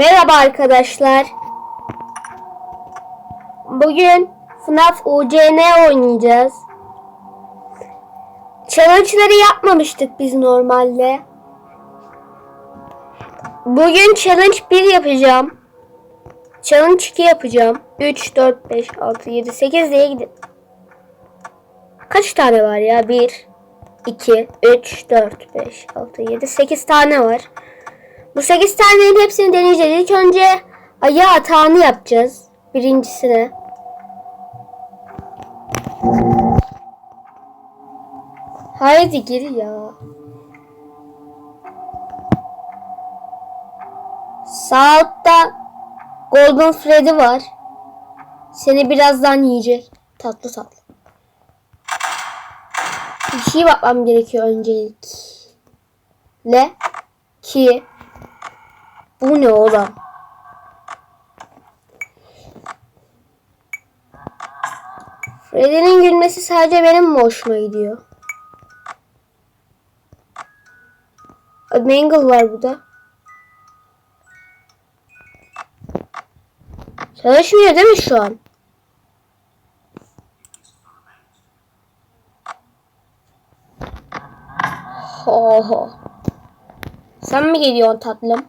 Merhaba arkadaşlar. Bugün FNAF UCN oynayacağız. Challenge'ları yapmamıştık biz normalde. Bugün challenge 1 yapacağım. Challenge 2 yapacağım. 3, 4, 5, 6, 7, 8 diye gidin. Kaç tane var ya? 1, 2, 3, 4, 5, 6, 7, 8 tane var. Bu 8 tanenin hepsini deneyeceğiz. İlk önce ayağı atağını yapacağız. Birincisine. Haydi gir ya. Sağ altta Golden Freddy var. Seni birazdan yiyecek. Tatlı tatlı. Bir şey bakmam gerekiyor öncelikle. Ki bu ne oğlum? Freddy'nin gülmesi sadece benim mi hoşuma gidiyor? Mangle var burada. Çalışmıyor değil mi şu an? Ho ho. Sen mi geliyorsun tatlım?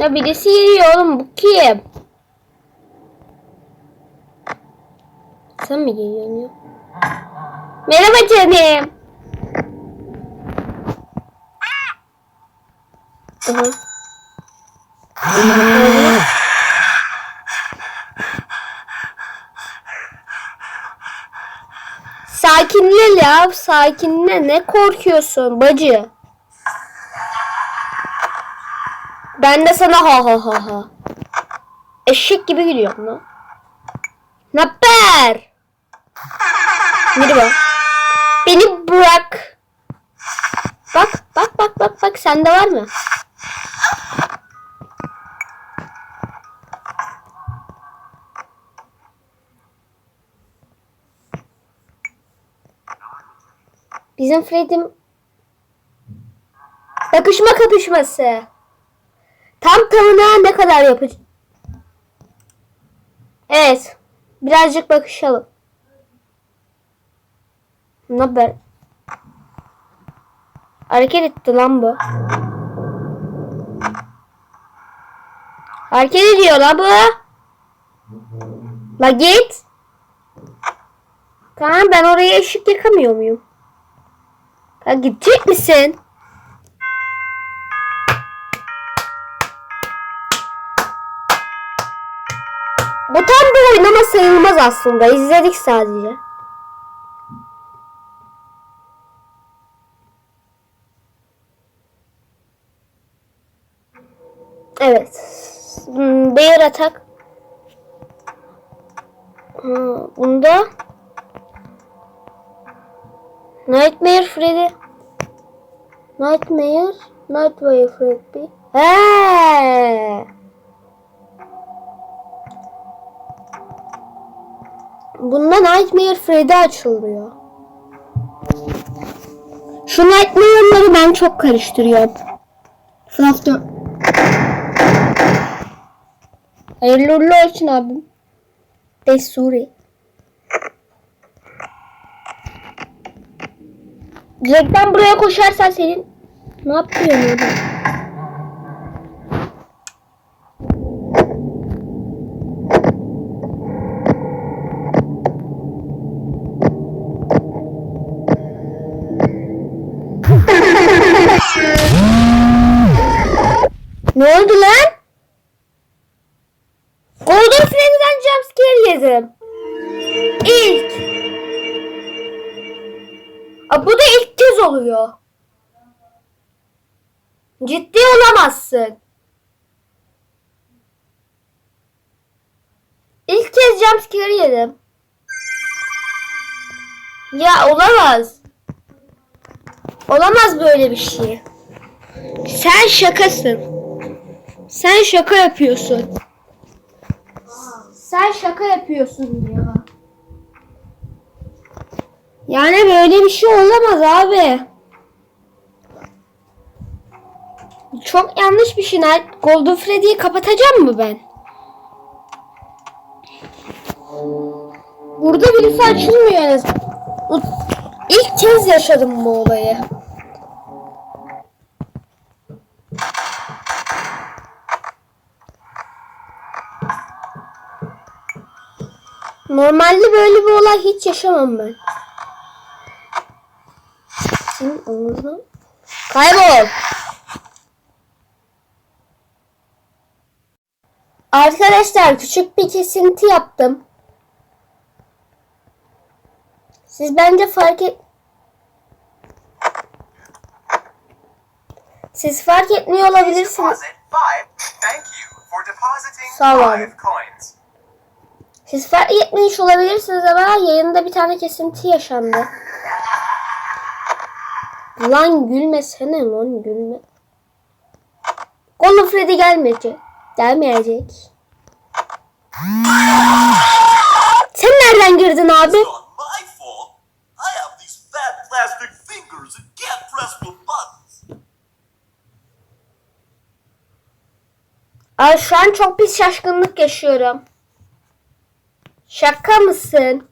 Ya birisi geliyor oğlum bu kim? Sen mi geliyorsun ya? Merhaba canım. Aha. Sakinle ya, sakinle. Ne korkuyorsun bacı? Ben de sana ha ha ha ha. Eşek gibi gülüyorum lan. Naber? Merhaba. Beni bırak. Bak bak bak bak bak sende var mı? Bizim Fred'im bakışma kapışması. Tam tamına ne kadar yapacağım? Evet. Birazcık bakışalım. Ne haber? Hareket etti lan bu. Hareket ediyor lan bu. La git. Tamam ben oraya ışık yakamıyor muyum? Ha gidecek misin? Sayılmaz aslında. İzledik sadece. Evet. Hmm, Bear atak. Bunda Nightmare Freddy. Nightmare. Nightmare Freddy. He. Bunda Nightmare Freddy açılıyor. Şu Nightmare'ları ben çok karıştırıyorum. FNAF 4. Hayırlı uğurlu olsun abim. Desuri. Direkten buraya koşarsan senin ne yapıyorsun orada? Ne oldu lan? Golden Freddy'den jumpscare yedim. İlk. Aa, bu da ilk kez oluyor. Ciddi olamazsın. İlk kez jumpscare yedim. Ya olamaz. Olamaz böyle bir şey. Sen şakasın. Sen şaka yapıyorsun. Sen şaka yapıyorsun ya. Yani böyle bir şey olamaz abi. Çok yanlış bir şey. Golden Freddy'yi kapatacağım mı ben? Burada birisi açılmıyor en azından. İlk kez yaşadım bu olayı. Normalde böyle bir olay hiç yaşamam ben. Senin. Kaybol! Arkadaşlar küçük bir kesinti yaptım. Siz bence fark et... Siz fark etmiyor olabilirsiniz. Sağ ol abi. five coins. Siz fark etmemiş olabilirsiniz ama yayında bir tane kesinti yaşandı. Lan gülmesene lan gülme. Golden Freddy gelmeyecek. Gelmeyecek. Sen nereden girdin abi? Ay şu an çok pis şaşkınlık yaşıyorum. Şaka mısın?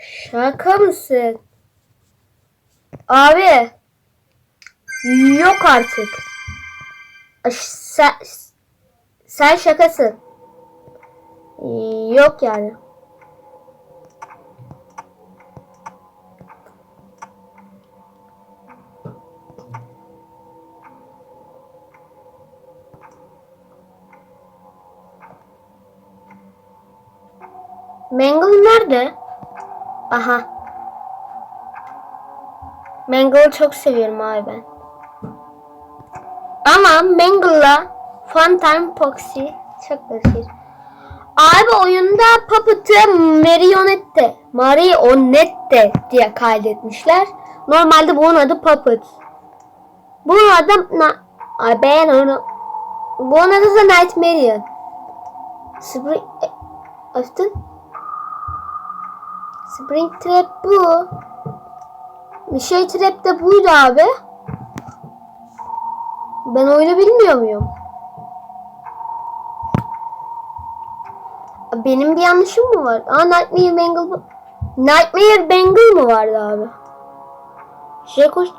Şaka mısın? Abi. Yok artık. Sen, sen şakasın. Yok yani. Mangle nerede? Aha. Mangle'ı çok seviyorum abi ben. Ama Mangle'la Funtime Foxy çok karışır. Abi oyunda Puppet'ı Marionette, Marionette diye kaydetmişler. Normalde bunun adı Puppet. Bunun adı na Ay ben onu bunun adı da Nightmare. Spring Açtın? Spring Trap bu. Bir şey Trap de buydu abi. Ben oyunu bilmiyor muyum? Benim bir yanlışım mı var? Aa Nightmare Bangle. Nightmare Bangle mı vardı abi? Jekos.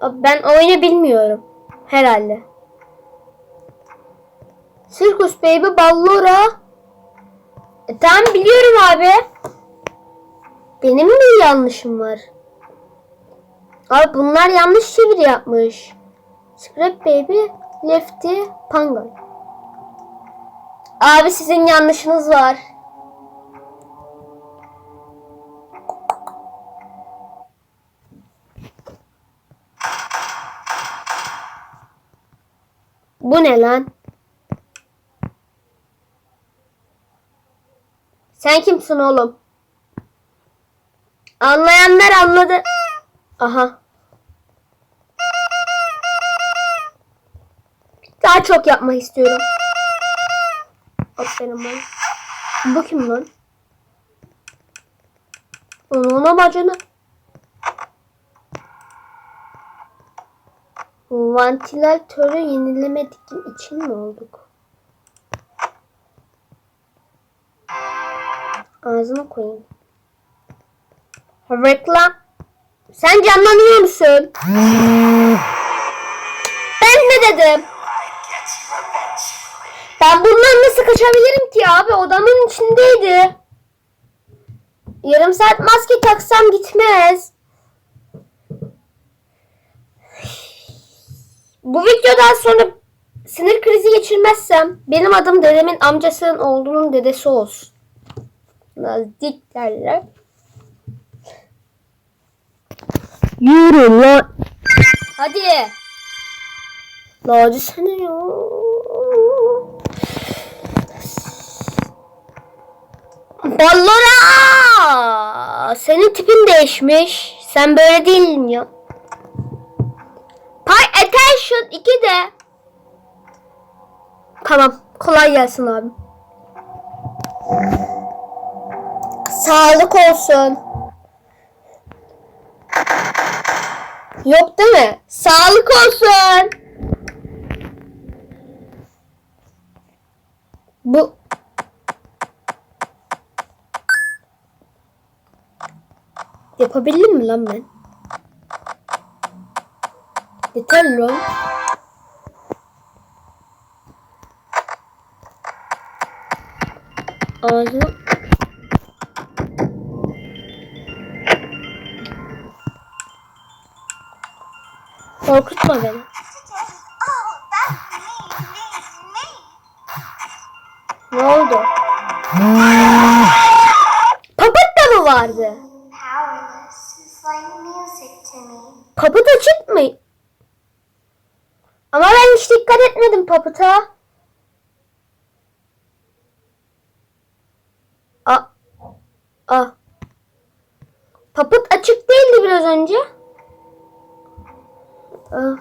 Abi Ben oyunu bilmiyorum. Herhalde. Circus Baby Ballora. E, tamam biliyorum abi. Benim mi yanlışım var? Abi bunlar yanlış çeviri yapmış. Scrap Baby, Lefty, Pangal. Abi sizin yanlışınız var. Bu ne lan? Sen kimsin oğlum? Anlayanlar anladı. Aha. Daha çok yapmak istiyorum. Aferin lan. Bu kim lan? Onu ona bacını. Vantilatörü yenilemedik için mi olduk? Ağzına koyayım. Reklam. Sen canlanıyor musun? ben ne dedim? Ben bundan nasıl kaçabilirim ki abi? Odamın içindeydi. Yarım saat maske taksam gitmez. Bu videodan sonra sinir krizi geçirmezsem benim adım dedemin amcasının oğlunun dedesi olsun. Nazik derler. Yürü lan. Hadi. Lacı sana ya. Ballora! Senin tipin değişmiş. Sen böyle değildin ya. Pay attention 2 de. Tamam. Kolay gelsin abi. Sağlık olsun. Yok değil mi? Sağlık olsun. Bu Yapabildim mi lan ben? Yeter lan. Korkutma beni. Ne oldu? Papat da mı vardı? Papat açık mı? Ama ben hiç dikkat etmedim papıta. A. A. Papıt açık değildi biraz önce. A.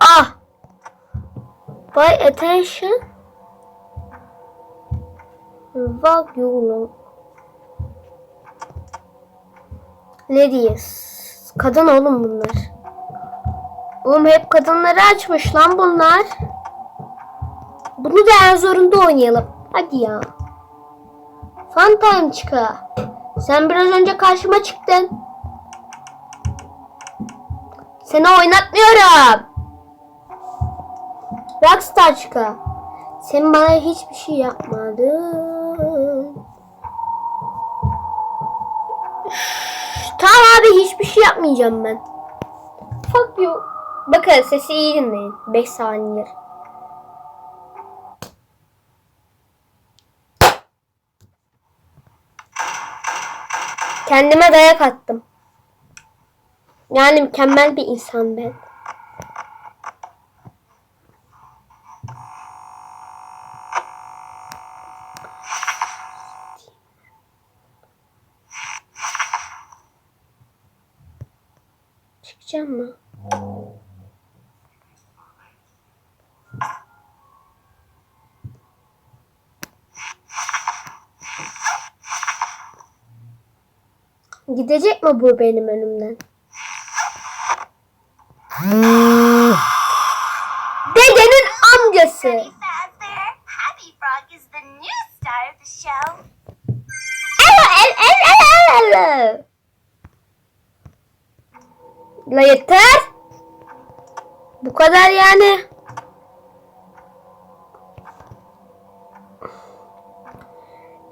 A. By attention. Volume. Ladies. Kadın oğlum bunlar. Oğlum hep kadınları açmış lan bunlar. Bunu da en zorunda oynayalım. Hadi ya. Fun time çıka. Sen biraz önce karşıma çıktın. Seni oynatmıyorum. Rockstar çıka. Sen bana hiçbir şey yapmadın. Tamam abi hiçbir şey yapmayacağım ben. Fuck you. Bakın sesi iyi dinleyin. 5 saniye. Kendime dayak attım. Yani mükemmel bir insan ben. Çıkacağım mı? Gidecek mi bu benim önümden? Bu kadar yani.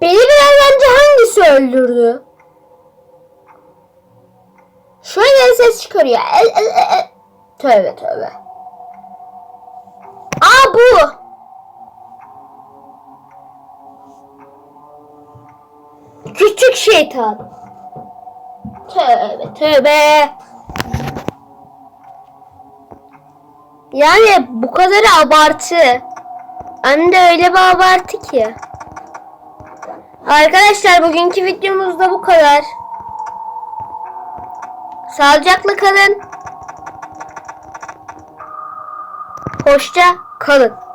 Beni biraz önce hangisi öldürdü? Şöyle ses çıkarıyor. El, el, el, el. Tövbe tövbe. Aa bu. Küçük şeytan. Tövbe tövbe. Yani bu kadar abartı. Hem de öyle bir abartı ki. Arkadaşlar bugünkü videomuz da bu kadar. Sağlıcakla kalın. Hoşça kalın.